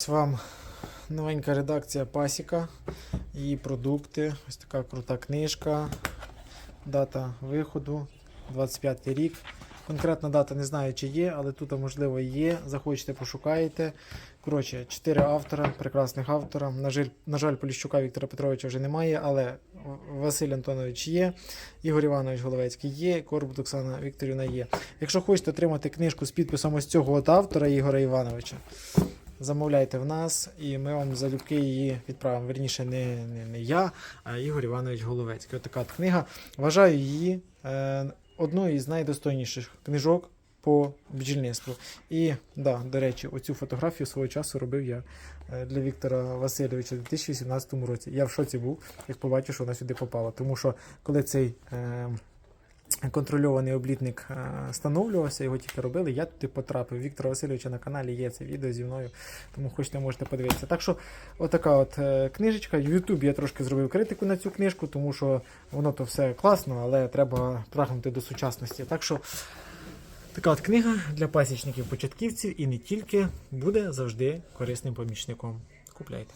Ось вам новенька редакція Пасіка, її продукти. Ось така крута книжка. Дата виходу 25 рік. Конкретна дата не знаю, чи є, але тут можливо є. Захочете, пошукаєте. Коротше, чотири автора, прекрасних автора. На жаль, на жаль, Поліщука Віктора Петровича вже немає, але Василь Антонович є, Ігор Іванович Головецький є, Корбут Оксана Вікторівна є. Якщо хочете отримати книжку з підписом ось цього от автора Ігоря Івановича, замовляйте в нас, і ми вам залюбки її відправимо. Верніше, не, не, не я, а Ігор Іванович Головецький. От книга. Вважаю її е, одною із найдостойніших книжок по бджільництву. І, да, до речі, оцю фотографію свого часу робив я е, для Віктора Васильовича у 2018 році. Я в шоці був, як побачив, що вона сюди попала. Тому що коли цей. Е, Контрольований облітник е, встановлювався, його тільки робили. Я туди потрапив. Віктора Васильовича на каналі є це відео зі мною, тому хочете, можете подивитися. Так що, отака от е, книжечка. В Ютубі я трошки зробив критику на цю книжку, тому що воно то все класно, але треба прагнути до сучасності. Так що така от книга для пасічників-початківців і не тільки буде завжди корисним помічником. Купляйте.